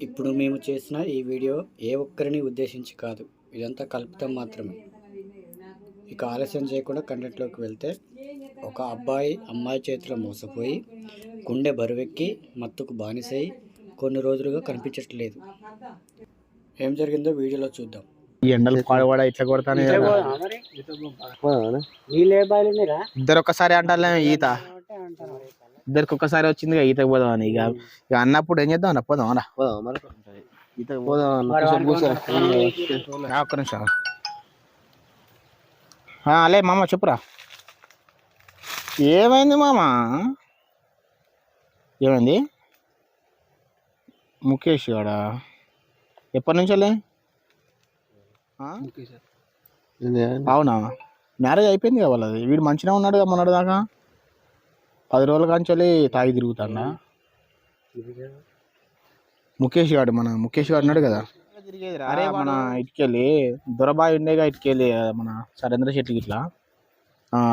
ఇప్పుడు మేము చేసిన ఈ వీడియో ఏ ఒక్కరిని ఉద్దేశించి కాదు. ఇదంతా కల్పితం మాత్రమే. ఇక ఆలస్యం చేయకుండా కంటెంట్లోకి వెళ్తే ఒక అబ్బాయి అమ్మాయి చేతిలో మోసపోయి గుండె బరువెక్కి మత్తుకు బానిసై కొన్ని రోజులుగా కనిపించట్లేదు. ఏం జరిగిందో వీడియోలో చూద్దాం. ఈ ఎండలు పాడవాడ ఇట్లా కొడతానే ఇద్దరు ఒక్కసారి అంటారులే ఈత. ఇద్దరికి ఒక్కసారి వచ్చింది ఇక ఈతకు పోదాం అని ఇక ఇక అన్నప్పుడు ఏం చేద్దాం అన్న? పోదాం అన్న? ఈతకు పోదాం అన్న. ఒక్క నిమిషం ఆ, అలే మామ చెప్పురా. ఏమైంది మామ? ఏమైంది? ముఖేష్ గాడా? ఎప్పటి నుంచలే ఆ? అవునా? మ్యారేజ్ అయిపోయింది కదా వాళ్ళది. వీడు మంచిగా ఉన్నాడు కదా మొన్నటి దాకా. పది రోజుల కాంచెల్లి తాగి తిరుగుతాడా. ముఖేష్ గాడు మన ముఖేష్ గాడు ఉన్నాడు కదా. అరే మన ఇటుకెళ్ళి దొరబాయి ఉండేగా ఇటుకెళ్ళి మన సరేంద్ర శెట్టి ఇట్లా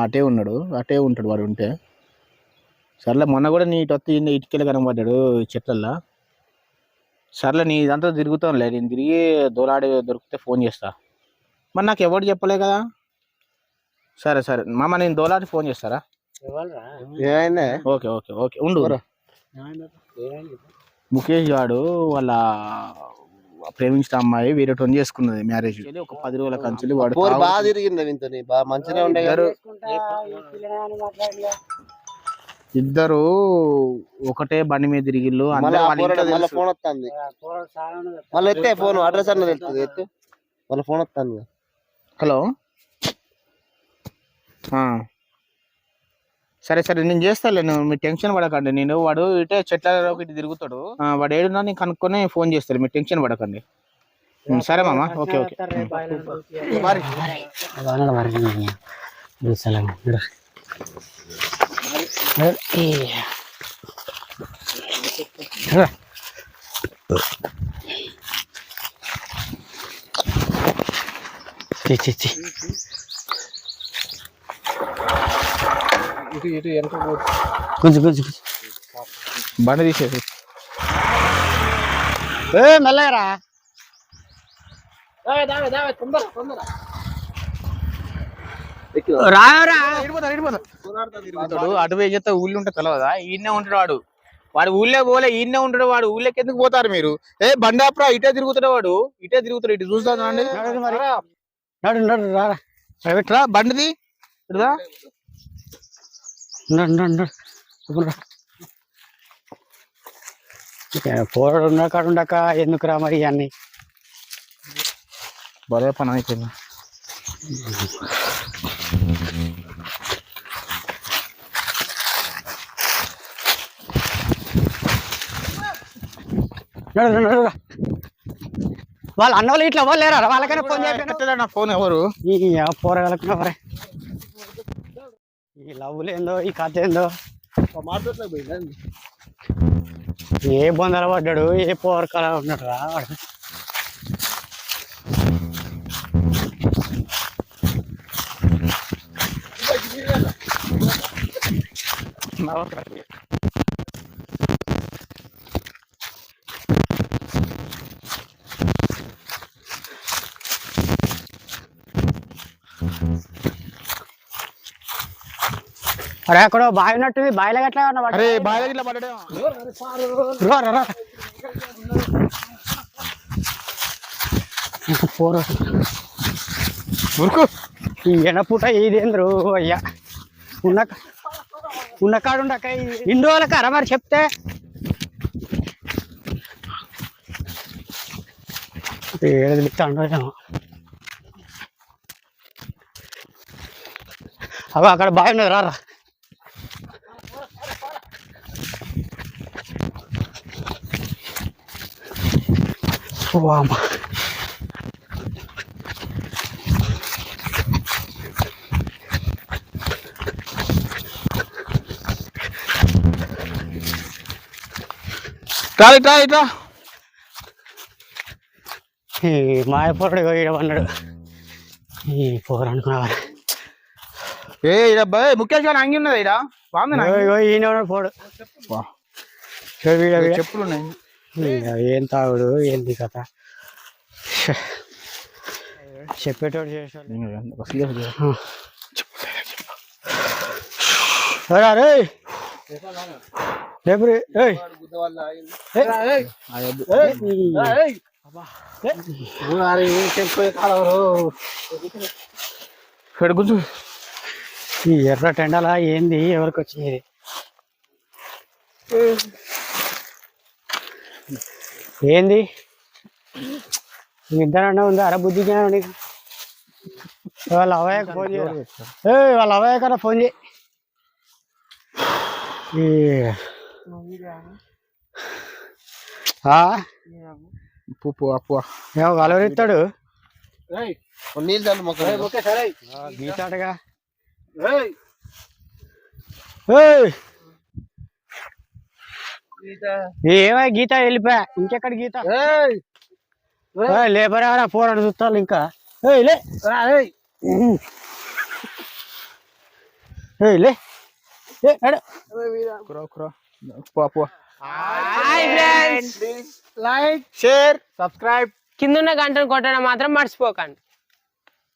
అటే ఉన్నాడు. అటే ఉంటాడు వాడు ఉంటే. సర్లే మొన్న కూడా నీ టొత్తి ఇటుకెళ్ళి కనబడ్డాడు చెట్లల్లో. సర్లే నీ ఇదంతా తిరుగుతాంలే నేను తిరిగి దోలాడి దొరికితే ఫోన్ చేస్తా. మరి నాకు ఎవరు చెప్పలే కదా? సరే సరే. మామ నేను దోలాడి ఫోన్ చేస్తారా? Okay okay okay. ఉండు ముఖేష్ గాడు వాళ్ళ ప్రేమించిన అమ్మాయి వేరే టోన్ చేసుకున్నది మ్యారేజ్. ఒక పది రోజుల కంచెలు వాడు బాగా తిరిగింది బాగా మంచిగా ఉండే ఇద్దరు ఇద్దరు ఒకటే బండి మీద తిరిగిళ్ళు వాళ్ళ. ఫోన్ వస్తుంది మళ్ళీ ఎత్తే ఫోన్? అడ్రస్ అన్నది వెళ్తుంది ఎత్తు. మళ్ళీ ఫోన్ వస్తుంది హలో? ఆ. సరే సరే నేను చేస్తాలే నువ్వు మీరు టెన్షన్ పడకండి. నేను వాడు ఇటే చెట్లలోకి ఇటు తిరుగుతాడు. వాడు ఏడున్నా నేను కనుక్కొని ఫోన్ చేస్తాను మీరు టెన్షన్ పడకండి. సరే మామ ఓకే ఓకే. ఉం. మరి కొంచెం కొంచెం బండి తీసేసి ఏ మెల్లగరా అటు ఏం చేస్తే ఊళ్ళో ఉంటే తెలవదా ఈయనే ఉంటాడు వాడు వాడు ఊళ్ళో పోలే ఈయనే ఉంటాడు వాడు ఊళ్ళోకి ఎందుకు పోతారు మీరు ఏ బండి ఆపరా ఇటే తిరుగుతాడు వాడు ఇటే తిరుగుతాడు ఇటు చూస్తాను అండి బండిది ఇటుదా నడు నడు నడు ఇప్పుడు రా. ఇక పోరాడు ఉండక ఎందుకు రా మరి అన్ని భలే పని అయిపోయింది. వాళ్ళ అన్న వాళ్ళు ఇట్లా వాళ్ళు లేరా? వాళ్ళకైనా ఫోన్ నా ఫోన్ ఎవరు? పోరగలకున్నా ఈ లవ్లు ఏందో ఈ కథ ఏందో. ఏ బొందల పడ్డాడు ఏ పోరకల ఉన్నాడు రా వాడు. అరే అక్కడ బావి ఉన్నట్టుంది బావిలో గట్లా అరే బాగా ఇట్లా రా పోర. ఉరుకు ఈ ఎనపూట ఇదేంద్రు అయ్యా. ఉన్న ఉన్న కాడు ఉండక ఇన్ని రోజులకి అర మరి చెప్తే. ఏడు ఏమో. అవ అక్కడ బావి ఉన్నది రా. అమ్మ రా ఇట్రా ఇట్రా ఈ మాయ పోరడు ఈడ పన్నాడు ఈ పోరు అనుకున్నావా? ఏ ఈడ బా- ముఖేష్ గారు అంగి ఉన్నది ఈడ? బాగుంది. ఈయన పోడు. చెప్పులు ఉన్నాయి. ఏం తాగుడు ఏంది కథ? చెప్పేటోడు రా రేపు. పెడుగుంచు ఈ ఎర్ర టెండలా ఏంది? ఎవరికి వచ్చింది ఏంది? ఇద్దరన్నా ఉందా? అరే బుద్ధి జ్ఞానం వాళ్ళ అవయ్యకు ఫోన్ చేయ. ఏ వాళ్ళ అవయ్య కన్నా ఫోన్ చేయి? పువ్వు అప్పు ఏమో కలవరిస్తాడు గీతాడుగా ఏయ్! ఏమై గీత వెళ్ళిపోయా ఇంకెక్కడ గీత? ఏయ్, లేబర్ ఫోన్ అని చూస్తాను ఇంకా. ఏయ్, లే. ఉమ్. ఏయ్, లే. ఏ, నడు. కురా కురా. పో పో. Hi friends like share subscribe కింద ఉన్న గంటను కొట్టడం మాత్రం మర్చిపోకండి.